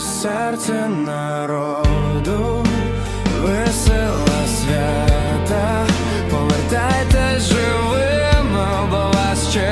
серце народу, весела свята, повертайте живим бо вас ще.